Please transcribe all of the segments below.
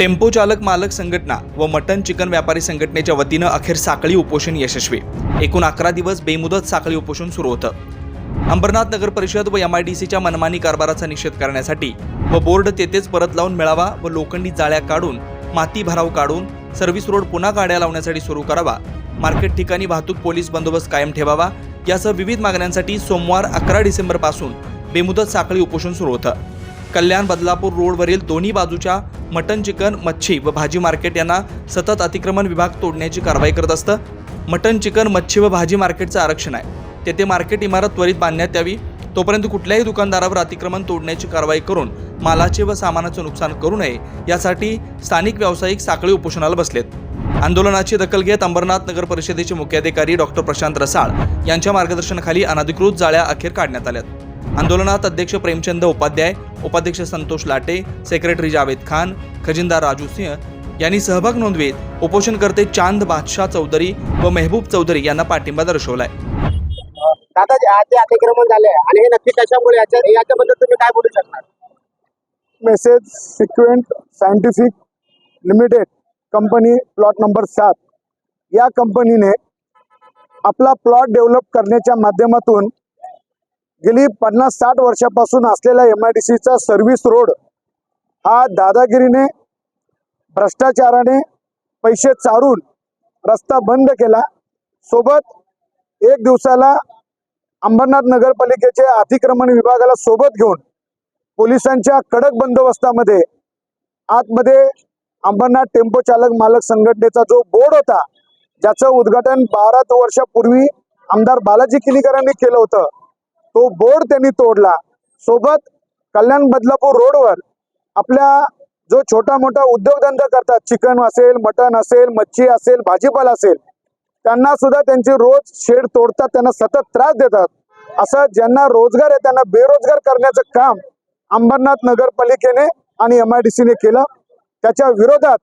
Tempo चालक मालक संघटना व मटन चिकन व्यापारी संघटनेच्या वतीनं अखेर साखळी उपोषण यशस्वी. एकूण अकरा दिवस बेमुदत साखळी उपोषण सुरू होतं. अंबरनाथ नगर परिषद व एम आय डी सीच्या मनमानी कारभाराचा निषेध करण्यासाठी व बोर्ड तेथेच परत लावून मिळावा व लोखंडी जाळ्या काढून माती भराव काढून सर्व्हिस रोड पुन्हा गाड्या लावण्यासाठी सुरू करावा. मार्केट ठिकाणी वाहतूक पोलीस बंदोबस्त कायम ठेवावा. यासह विविध मागण्यांसाठी सोमवार अकरा डिसेंबरपासून बेमुदत साखळी उपोषण सुरू होतं. कल्याण बदलापूर रोडवरील दोन्ही बाजूच्या मटन चिकन मच्छी व भाजी मार्केट यांना सतत अतिक्रमण विभाग तोडण्याची कारवाई करत असतं. मटन चिकन मच्छी व भाजी मार्केटचं आरक्षण आहे. तेथे मार्केट इमारत त्वरित बांधण्यात यावी. तोपर्यंत कुठल्याही दुकानदारावर अतिक्रमण तोडण्याची कारवाई करून मालाचे व सामानाचं नुकसान करू नये यासाठी स्थानिक व्यावसायिक साखळी उपोषणाला बसलेत. आंदोलनाची दखल घेत अंबरनाथ नगर परिषदेचे मुख्याधिकारी डॉक्टर प्रशांत रसाळ यांच्या मार्गदर्शनाखाली अनधिकृत जाळ्या अखेर काढण्यात आल्यात. आंदोलनात अध्यक्ष प्रेमचंद उपाध्याय उपाध्यक्ष संतोष लाटे सेक्रेटरी जावेद खान खजिनदार राजू सिंह यांनी सहभाग नोंदवीत. उपोषणकर्ते चांद बादशाह चौधरी व मेहबूब चौधरी यांना पाठिंबा दर्शवलाय. दादा जे आज जे अतिक्रमण झाले आणि हे नक्की कशामुळे याच्या याच्याबद्दल तुम्ही काय बोलू शकणार? Messrs Sequent Scientific Limited company plot number सात. या कंपनीने आपला प्लॉट डेव्हलप करण्याच्या माध्यमातून गेली पन्नास साठ वर्षापासून असलेला एम आय डी सीचा सर्व्हिस रोड हा दादागिरीने भ्रष्टाचाराने पैसे चारून रस्ता बंद केला. सोबत एक दिवसाला अंबरनाथ नगरपालिकेचे अतिक्रमण विभागाला सोबत घेऊन पोलिसांच्या कडक बंदोबस्तामध्ये आतमध्ये अंबरनाथ टेम्पो चालक मालक संघटनेचा जो बोर्ड होता ज्याचं उद्घाटन बारा वर्षापूर्वी आमदार बालाजी किनीकरांनी केलं होतं. तो बोर्ड त्यांनी तोडला. सोबत कल्याण बदलापूर रोडवर आपल्या जो छोटा मोठा उद्योगधंदा करतात चिकन असेल मटन असेल मच्छी असेल भाजीपाला असेल त्यांना सुद्धा त्यांचे रोज शेड तोडतात त्यांना सतत त्रास देतात. असं ज्यांना रोजगार आहे त्यांना बेरोजगार करण्याचं काम अंबरनाथ नगरपालिकेने आणि एम आय डी सीने केलं. त्याच्या विरोधात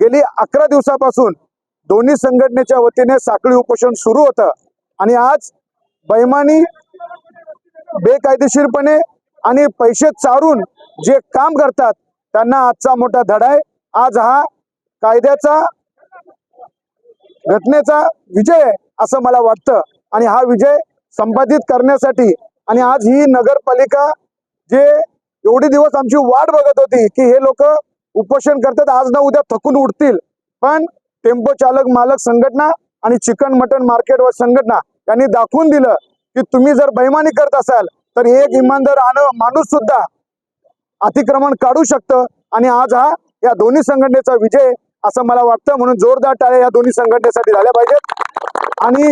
गेली अकरा दिवसापासून दोन्ही संघटनेच्या वतीने साखळी उपोषण सुरू होतं. आणि आज बैमानी बेकायदेशीरपणे आणि पैसे चारून जे काम करतात त्यांना आजचा मोठा धडा आहे. आज हा कायद्याचा घटनेचा विजय आहे असं मला वाटतं. आणि हा विजय संपादित करण्यासाठी आणि आज ही नगरपालिका जे एवढे दिवस आमची वाट बघत होती की हे लोक उपोषण करतात आज ना उद्या थकून उठतील. पण टेम्पो चालक मालक संघटना आणि चिकन मटन मार्केटवर संघटना यांनी दाखवून दिलं की तुम्ही जर बैमानी करत असाल तर एक इमानदार आण माणूस सुद्धा अतिक्रमण काढू शकतं. आणि आज हा या दोन्ही संघटनेचा विजय असं मला वाटतं. म्हणून जोरदार टाळ्या या दोन्ही संघटनेसाठी झाल्या पाहिजेत. आणि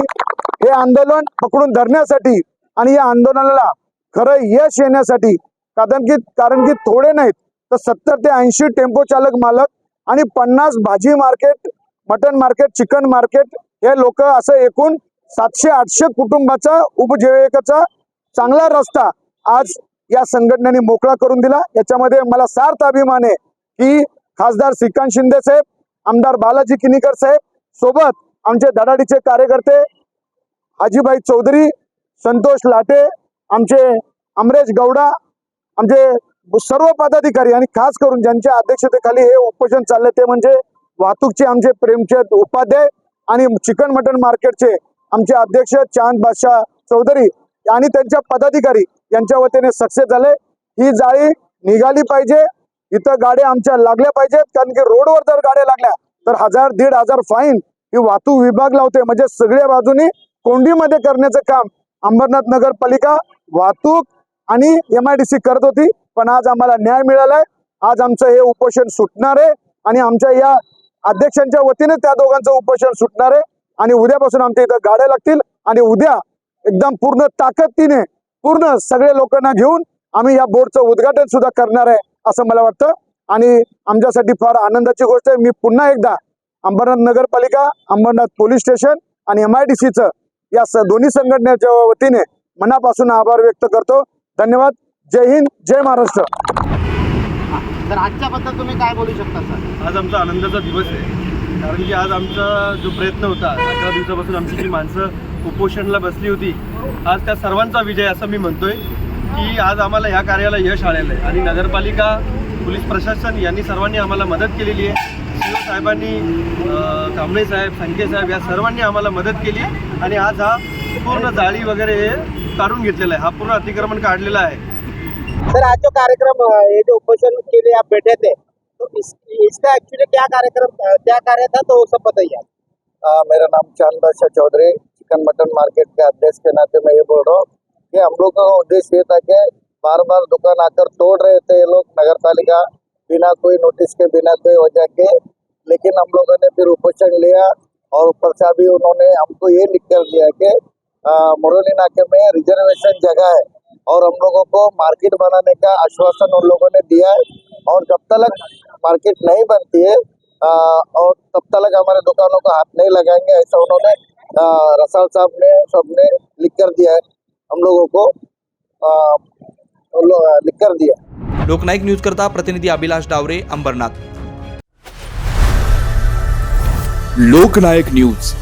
हे आंदोलन पकडून धरण्यासाठी आणि या आंदोलनाला खरं यश येण्यासाठी कारण की कारण की थोडे नाहीत तर सत्तर ते ऐंशी टेम्पो चालक मालक आणि पन्नास भाजी market mutton market chicken market हे लोक असं एकूण सातशे आठशे कुटुंबाचा उपजीविकेचा चांगला रस्ता आज या संघटनेने मोकळा करून दिला. याच्यामध्ये मला सार्थ अभिमान आहे की खासदार श्रीकांत शिंदे साहेब आमदार बालाजी किनीकर साहेब सोबत आमचे धडाडीचे कार्यकर्ते हाजीभाई चौधरी संतोष लाटे आमचे अमरेश गौडा आमचे सर्व पदाधिकारी आणि खास करून ज्यांच्या अध्यक्षतेखाली हे उपोषण चाललंय ते म्हणजे वाहतूकचे आमचे प्रेमचंद उपाध्याय आणि चिकन मटन मार्केटचे आमचे अध्यक्ष चांद बादशाह चौधरी आणि त्यांच्या पदाधिकारी यांच्या वतीने सक्सेस झाले. ही जाळी निघाली पाहिजे. इथं गाड्या आमच्या लागल्या पाहिजेत. कारण की रोडवर जर गाड्या लागल्या तर हजार दीड हजार फाईन ही वाहतूक विभाग लावते म्हणजे सगळ्या बाजूनी कोंडीमध्ये करण्याचं काम अंबरनाथ नगरपालिका वाहतूक आणि एम आय डी सी करत होती. पण आज आम्हाला न्याय मिळालाय. आज आमचं हे उपोषण सुटणार आहे. आणि आमच्या या अध्यक्षांच्या वतीने त्या दोघांचं उपोषण सुटणार आहे. आणि उद्यापासून आमच्या इथं गाड्या लागतील आणि उद्या एकदम पूर्ण ताकदीने पूर्ण सगळे लोकांना घेऊन आम्ही या बोर्डचं उद्घाटन सुद्धा करणार आहे असं मला वाटतं. आणि आमच्यासाठी फार आनंदाची गोष्ट आहे. मी पुन्हा एकदा अंबरनाथ नगरपालिका अंबरनाथ पोलीस स्टेशन आणि एम आय डी सीचं या स- दोन्ही संघटनेच्या वतीने मनापासून आभार व्यक्त करतो. धन्यवाद. जय हिंद जय महाराष्ट्र. तर आजच्याबद्दल तुम्ही काय बोलू शकता सर? आज आमचा आनंदाचा दिवस आहे. कारण की आज आमचा जो प्रयत्न होता अकरा दिवसापासून आमची जी माणसं उपोषणला बसली होती आज त्या सर्वांचा विजय असं मी म्हणतोय की आज आम्हाला ह्या कार्याला यश आलेलं आहे. आणि नगरपालिका पोलीस प्रशासन यांनी सर्वांनी आम्हाला मदत केलेली आहे. सी साहेबांनी कांबळे साहेब संखे साहेब या सर्वांनी आम्हाला मदत केली आणि आज हा पूर्ण जाळी वगैरे हे काढून घेतलेला आहे. हा पूर्ण अतिक्रमण काढलेला आहे. सर आज जो कार्यक्रम हे जे उपोषण केले या आप आहे तो इस, इसका एक्चुअली क्या कार्यक्रम क्या कार्य था तो वो सब बताइए आप। आ, मेरा नाम Chand Badshah Chaudhary chicken mutton market के अध्यक्ष के नाते मैं ये बोल रहा हूँ कि हम लोग का उद्देश्य ये था कि बार बार दुकान आकर तोड़ रहे थे ये लोग नगर पालिका बिना कोई नोटिस के बिना कोई वजह के लेकिन हम लोगों ने फिर उपोषण लिया और ऊपर से अभी उन्होंने हमको ये लिख कर दिया कि मुरली नाके में रिजर्वेशन जगह है और हम लोगों को मार्केट बनाने का आश्वासन उन लोगों ने दिया है और जब तक मार्केट नहीं बनती है आ, और तब तक हमारे दुकानों का हाथ नहीं लगाएँगे ऐसा उन्होंने रसाल साहब ने सबने लिख कर दिया है हम लोगों को आ, उन लिख कर दिया। लोकनायक न्यूज़ करता प्रतिनिधि अभिलाष डावरे अंबरनाथ। लोकनायक न्यूज़।